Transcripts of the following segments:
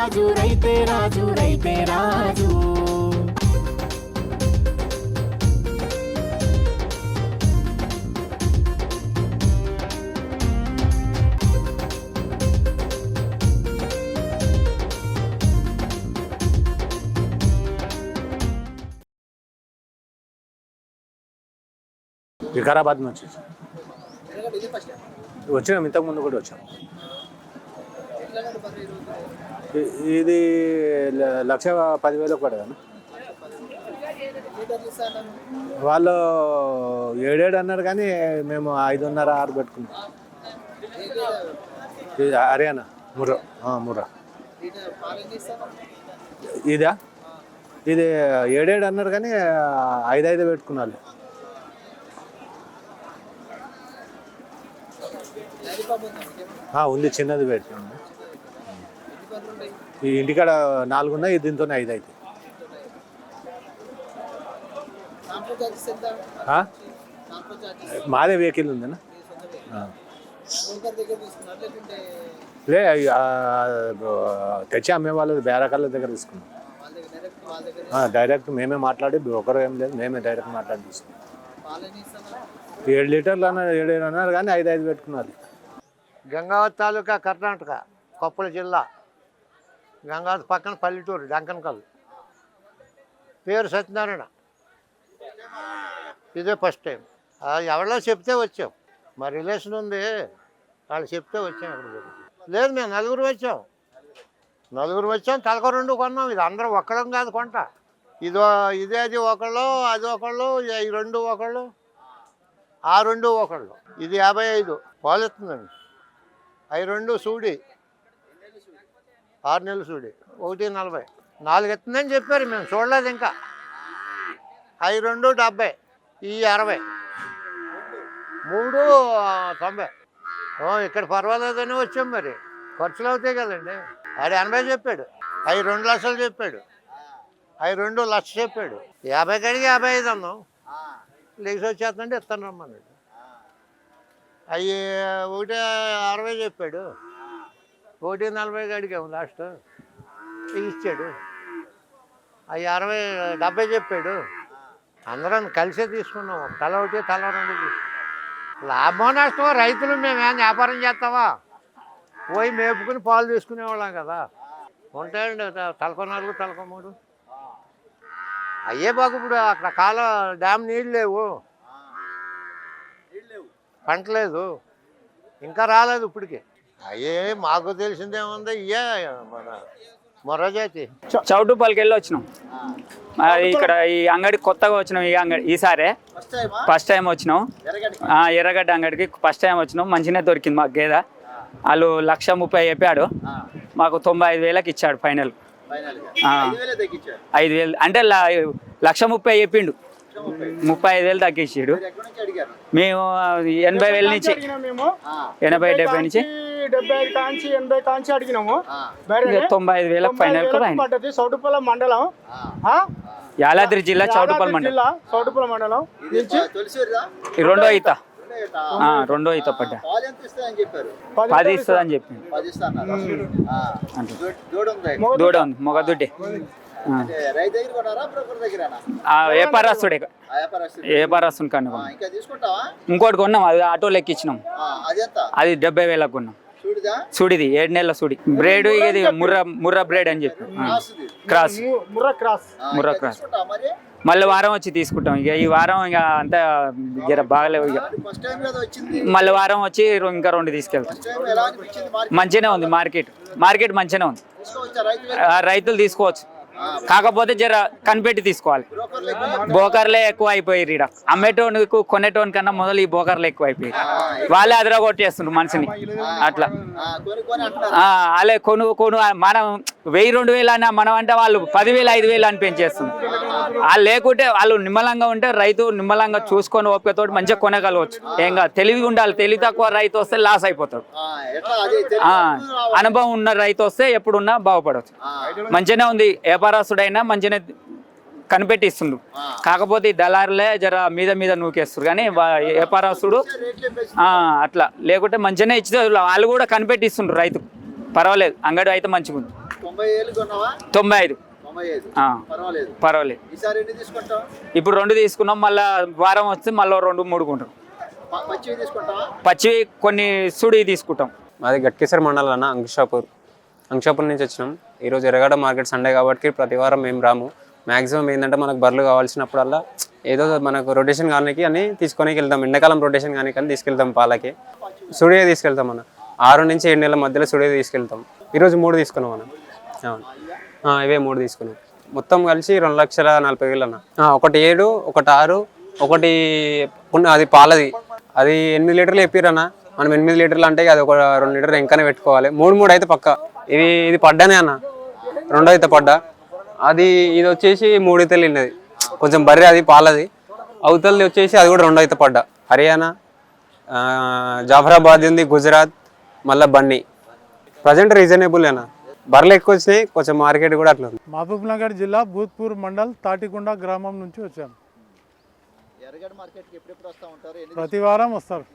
రాజు రైతే రాజు. రైతే రాజు వికారాబాద్ నుంచి వచ్చినాం. ఇంతకుముందు కూడా వచ్చాం. ఇది లక్ష పదివేలకు పడదాను వాళ్ళు ఏడేడు అన్నారు కానీ మేము ఐదున్నర ఆరు పెట్టుకున్నాం. ఇది హర్యానా ముర్రా. ఆ, ముర్రా. ఇదా? ఇది ఏడేడు అన్నారు కానీ ఐదు ఐదు పెట్టుకున్నారు ఉంది చిన్నది పెట్టాము ఈ ఇంటికాడ నాలుగు ఉన్నాయి దీంతో ఐదు అయితే మాదే వెహికల్ ఉందన్న. లే ఆ, తెచ్చి అమ్మే వాళ్ళ బేరకాళ్ళ దగ్గర తీసుకున్నాం డైరెక్ట్ మేమే మాట్లాడి బ్రోకర్ ఏం లేదు మేమే డైరెక్ట్ మాట్లాడి తీసుకున్నాం. ఏడు లీటర్లు అన్నారు ఏడు ఏడు అన్నారు కానీ ఐదు ఐదు పెట్టుకున్నారు. గంగావతి తాలూకా కర్ణాటక కొప్పల జిల్లా. గంగావతి పక్కన పల్లెటూరు డంకనకల్. పేరు సత్యనారాయణ. ఇదే ఫస్ట్ టైం ఎవరో చెప్తే వచ్చాం. మా రిలేషన్ ఉంది. వాళ్ళు చెప్తే వచ్చాం ఇక్కడ లేదు మేము నలుగురు వచ్చాం. నలుగురు వచ్చాం తలక రెండు కొన్నాం. ఇది అందరూ ఒక్కడం కాదు కొంట. ఇదో ఇదే అది ఒకళ్ళు అది ఒకళ్ళు ఈ రెండు ఒకళ్ళు ఆ రెండు ఒకళ్ళు. ఇది యాభై ఐదు. పోలెత్తుందండి. అవి రెండు సూడి. ఆరు నెలలు సూడి ఒకటి నలభై. నాలుగు ఎత్తుందని చెప్పారు మేము. చూడలేదు ఇంకా. అవి రెండు డెబ్బై. ఈ అరవై. మూడు తొంభై. ఇక్కడ పర్వాలేదని వచ్చాం మరి. ఖర్చులు అవుతాయి కదండి. ఆడు ఎనభై చెప్పాడు. అవి రెండు లక్షలు చెప్పాడు. అవి రెండు లక్ష చెప్పాడు. యాభై కడిగి యాభై ఐదు అన్నాం. లేచి వచ్చేస్తుంటే ఇస్తాను రమ్మన్నాడు. అవి ఒకటి అరవై చెప్పాడు. ఒకటి నలభై అడిగాము లాస్ట్. ఇచ్చాడు. అవి అరవై డెబ్బై చెప్పాడు. అందరం కలిసే తీసుకున్నాం. తల ఒకటి తల రెండు తీసుకున్నాం. లాభం నష్టం రైతులు మేమేం వ్యాపారం చేస్తావా? పోయి మేపుకుని పాలు తీసుకునేవాళ్ళం కదా. ఉంటాయండి తలకో నాలుగు తలకో మూడు. అయ్యే బాగు ఇప్పుడు అక్కడ కాల డ్యామ్ నీళ్ళు లేవు. పంట లేదు. ఇంకా రాలేదు ఇప్పటికి. అయ్యే మాకు తెలిసిందేముంది? ఇయ్యే మన మొరజాతి చౌటుపల్లికి వెళ్ళి వచ్చినాం. ఇక్కడ ఈ అంగడి కొత్తగా వచ్చినాం ఈ అంగడి ఈసారే ఫస్ట్ టైం వచ్చినాం. ఆ, ఎర్రగడ్డ అంగడికి ఫస్ట్ టైం వచ్చినాం. మంచిగానే దొరికింది మాకు గేదె. వాళ్ళు లక్ష ముప్పై చెప్పాడు. మాకు తొంభై ఐదు వేలకు ఇచ్చాడు ఫైనల్. ఐదు వేలు అంటే లక్ష ముప్పై చెప్పిండు. ముప్పై. ఐదు వేలు తగ్గించాడు. మేము ఎనభై వేల నుంచి ఎనభై డెబ్బై నుంచి. డెబ్బై ఐదు కాంచి ఎనభై కాంచి అడిగినాము. తొంభై ఐదు వేలకు ఫైనల్ పడ్డది సౌటుపల్ల మండలం. ఆ? యాదాద్రి జిల్లా చౌటుపల్లి మండలం. జిల్లా సౌటుపల్ల మండలం. నుంచి రెండో ఈత. ఆ, రెండో ఈత పడ్డా. పది పది ఇస్తుందని చెప్పింది మగ దూడ ఉంది మొగ దుడ్డే ఆ. ఆ, వ్యాపారస్తుడే వ్యాపారస్తుని కొన్నాం. ఇంకోటి కొన్నాం అది ఆటోలో ఎక్కించినాం. అది డెబ్బై వేలకు కొన్నాం. సుడిది? ఏడు నెలల సుడి. బ్రేడ్ ఇది ముర్ర ముర్ర బ్రేడ్ అని చెప్పి. Cross Murrah cross. Murrah cross. మళ్ళీ వారం వచ్చి తీసుకుంటాం. ఇక ఈ వారం ఇక అంతా జర బాగలేవు ఇక. మళ్ళీ వారం వచ్చి ఇంకా రెండు తీసుకెళ్తాం. మంచిగానే ఉంది మార్కెట్. మార్కెట్ మంచిగానే ఉంది. ఆ, రైతులు తీసుకోవచ్చు. కాకపోతే జర కనిపెట్టి తీసుకోవాలి. బోకర్లే ఎక్కువ అయిపోయారు ఈడ. అమ్మేటోనికి కొనేటోని కన్నా మొదలు ఈ బోకర్లు ఎక్కువ అయిపోయారు వాళ్ళే అదర కొట్టేస్తుండ్రు మనిషిని. అట్లా. ఆ, వాళ్ళే కొను కొను మనం వెయ్యి రెండు వేలు అన్న మనం అంటే వాళ్ళు పదివేలు ఐదు వేలు అని పెంచేస్తుంది వాళ్ళు లేకుంటే వాళ్ళు నిమ్మలంగా ఉంటే రైతు నిమ్మలంగా చూసుకొని ఓపికతో మంచిగా కొనగలవచ్చు. ఏం కాదు. తెలివి ఉండాలి. తెలివి తక్కువ రైతు వస్తే లాస్ అయిపోతాడు. ఆ, అనుభవం ఉన్న రైతు వస్తే ఎప్పుడున్నా బాగుపడవచ్చు. మంచిగానే ఉంది. వ్యాపారస్తుడైనా మంచిగానే కనిపెట్టిస్తుండు. కాకపోతే ఈ దళారులే జర మీద మీద నూకేస్తారు కానీ వ్యాపారస్తుడు ఆ, అట్లా. లేకుంటే మంచిగానే ఇచ్చి వాళ్ళు కూడా కనిపెట్టిస్తుండ్రు రైతు పర్వాలేదు. అంగడి అయితే మంచిగా ఉంది. తొంభై ఐదు. పర్వాలేదు. పర్వాలేదు. ఈసారి ఎన్ని తీసుకుంటావు? ఇప్పుడు రెండు తీసుకున్నాం. మళ్ళీ వారం వస్తే మళ్ళీ రెండు మూడు కొంటాం. ప- పచ్చివి తీసుకుంటావా? పచ్చివి కొన్ని సుడి తీసుకుంటాం. మాది గట్కేసర్ మండలం అన్న అంకుషాపూర్. అంకుషాపూర్ నుంచి వచ్చినాం. ఈరోజు ఎరగడ మార్కెట్ సండే కాబట్టి ప్రతి వారం మేము రాము. మ్యాక్సిమం ఏంటంటే మనకు బర్రెలు కావాల్సినప్పుడల్లా ఏదో మనకు రొటేషన్ కానీ అని తీసుకొని వెళ్తాం. ఎండాకాలం రొటేషన్ కానీ కానీ తీసుకెళ్తాం పాలకి. సుడియో తీసుకెళ్తాం మనం. ఆరు నుంచి ఏడు నెలల మధ్యలో సుడియే తీసుకెళ్తాం. ఈరోజు మూడు తీసుకున్నాం మనం. అవును. ఇవే మూడు తీసుకున్నాం. మొత్తం కలిసి రెండు లక్షల నలభై వేలు అన్న. ఒకటి ఏడు ఒకటి ఆరు ఒకటి ఉన్న- అది పాలది. అది ఎనిమిది లీటర్లు చెప్పిరన్న మనం ఎనిమిది లీటర్లు అంటే అది ఒక రెండు లీటర్లు ఇంకానే పెట్టుకోవాలి. మూడు మూడు అయితే పక్క. ఇది ఇది పడ్డానే అన్న. రెండో అయితే పడ్డా. అది ఇది వచ్చేసి మూడు అయితే వెళ్ళినది కొంచెం బర్రె అది పాలది. అవతలది వచ్చేసి అది కూడా రెండో అయితే పడ్డా. హర్యానా జాఫరాబాద్ ఉంది గుజరాత్ మళ్ళీ బన్నీ. ప్రజెంట్ రీజనబుల్ అన్న బర్రెలు ఎక్కువ వచ్చినాయి కొంచెం మార్కెట్ కూడా అట్లా ఉంది. మహబూబ్ నగర్ జిల్లా భూత్పూర్ మండల్ తాటికొండ గ్రామం నుంచి వచ్చాం. ఎర్రగడ్డ మార్కెట్కి ఎప్పుడెప్పుడు వస్తూ ఉంటారు? ఎన్ని ప్రతి వారం వస్తారు.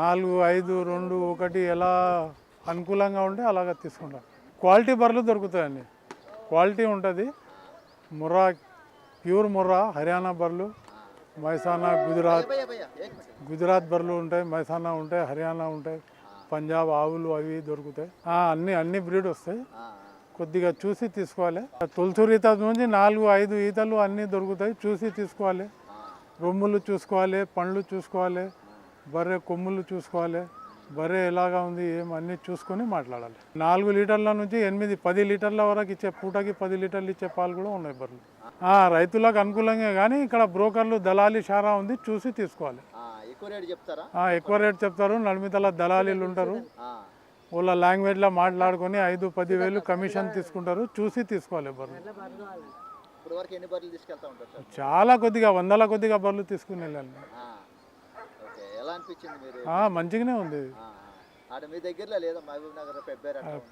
నాలుగు ఐదు రెండు ఒకటి ఎలా అనుకూలంగా ఉంటే అలాగ తీసుకుంటాం. క్వాలిటీ బర్రెలు దొరుకుతాయండి. క్వాలిటీ ఉంటుంది. ముర్రా ప్యూర్ ముర్రా హర్యానా బర్రెలు మైసానా గుజరాత్ గుజరాత్ బర్రెలు ఉంటాయి మైసానా ఉంటాయి హర్యానా ఉంటాయి పంజాబ్ ఆవులు అవి దొరుకుతాయి. అన్ని అన్ని బ్రీడ్ వస్తాయి. కొద్దిగా చూసి తీసుకోవాలి. తులసూరు ఈత నుంచి నాలుగు ఐదు ఈతలు అన్నీ దొరుకుతాయి. చూసి తీసుకోవాలి. రొమ్ములు చూసుకోవాలి పండ్లు చూసుకోవాలి బర్రె కొమ్ములు చూసుకోవాలి. బర్రె ఎలాగా ఉంది ఏం అన్నీ చూసుకొని మాట్లాడాలి. నాలుగు లీటర్ల నుంచి ఎనిమిది పది లీటర్ల వరకు ఇచ్చే పూటకి పది లీటర్లు ఇచ్చే పాలు కూడా ఉన్నాయి బర్రెలు. ఆ, రైతులకు అనుకూలంగా కానీ ఇక్కడ బ్రోకర్లు దళాలి షారా ఉంది చూసి తీసుకోవాలి. ఎక్కువ రేటు చెప్తారా? నడిమితల దళాలీలు ఉంటారు. వాళ్ళ లాంగ్వేజ్లో మాట్లాడుకొని ఐదు పది వేలు కమిషన్ తీసుకుంటారు చూసి తీసుకోవాలి బర్రెలు. చాలా కొద్దిగా వందల కొద్దిగా బర్రెలు తీసుకుని వెళ్ళాలి ఆ, ఓకే ఎలా అనిపించింది మీరు ఆ, మంచిగానే ఉంది.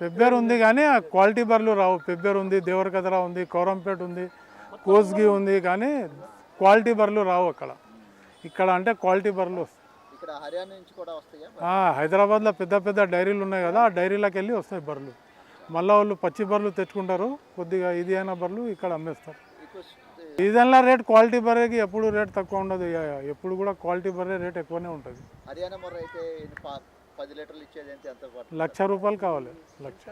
పెబ్బేర్ ఉందా? కానీ ఆ క్వాలిటీ బర్రెలు రావు. పెబ్బేరు ఉంది దేవరకద్ర ఉంది కోరంపేట ఉంది కోస్గి ఉంది కానీ క్వాలిటీ బర్రెలు రావు అక్కడ. ఇక్కడ అంటే క్వాలిటీ ఆ, హైదరాబాద్లో పెద్ద పెద్ద డైరీలు ఉన్నాయి కదా ఆ డైరీలకు వెళ్ళి వస్తాయి బర్రెలు. మళ్ళీ వాళ్ళు పచ్చి బర్రెలు తెచ్చుకుంటారు. కొద్దిగా ఇది అయిన బర్రెలు ఇక్కడ అమ్మేస్తారు. సీజన్లో రేట్ క్వాలిటీ బర్రెకి ఎప్పుడు రేట్ తక్కువ ఉండదు. ఎప్పుడు కూడా క్వాలిటీ బర్రె రేట్ ఎక్కువనే ఉంటుంది. హర్యానా మొర్ర అయితే ఎన్ని పా- పది లీటర్లు ఇచ్చేది ఎంత ఎంత పడుతుంది లక్ష రూపాయలు కావాలి. లక్ష.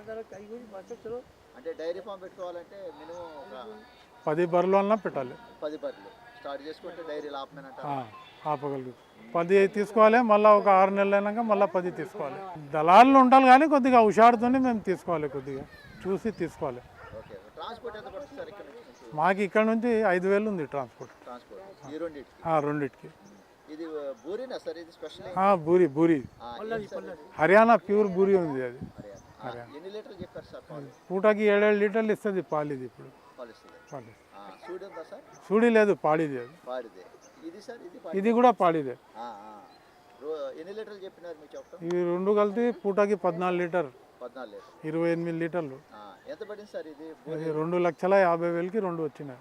అంటే డైరీ ఫామ్ పెట్టుకోవాలంటే మినిమం ఒక పది బర్రెలు అన్నా పెట్టాలి. పది బర్రెలు. స్టార్ట్ చేసుకుంటే డైరీ లాపమేనంట ఆ, ఆపగలుగు పది తీసుకోవాలి మళ్ళీ ఒక ఆరు నెలలు అయినాక మళ్ళీ పది తీసుకోవాలి. దళాలు ఉంటారు కానీ కొద్దిగా హుషారుతోనే మేము తీసుకోవాలి కొద్దిగా. చూసి తీసుకోవాలి. ట్రాన్స్పోర్ట్ ఎంత పడుతుంది సార్ ఇక్కడ నుంచి? మాకు ఇక్కడ నుంచి ఐదు వేలు ఉంది ట్రాన్స్పోర్ట్. ట్రాన్స్పోర్ట్. ఈ రెండింటి ఆ, రెండిటికి. ఇది ఆ, బూరినా సార్? ఇది స్పెషల్? ఆ, బూరి బూరి. హర్యానా ప్యూర్ బూరి ఉంది అది. ఎన్ని లీటర్లు చెప్పారు సార్ పాలు? పూటకి ఏడేడు లీటర్లు ఇస్తుంది పాలు ఇది ఇప్పుడు. పాలు ఇస్తుంది. పాలు ఆ, సూడి ఉందా సార్? చూడి లేదు పాడిది అది. పాడిదే ఇది సార్? ఇది పాడి ఇది కూడా పాడిదే ఆ, ఆ. రో- ఎన్ని లీటర్లు చెప్పినారు మీకు చెప్పడం ఇవి రెండు కలిపి పూటకి పద్నాలుగు లీటర్. పద్నాలుగు ఇరవై ఎనిమిది లీటర్లు. ఆ, ఎంత పడింది సార్ ఇది? ఇది రెండు లక్షల యాభై వేలకి రెండు వచ్చినాయి.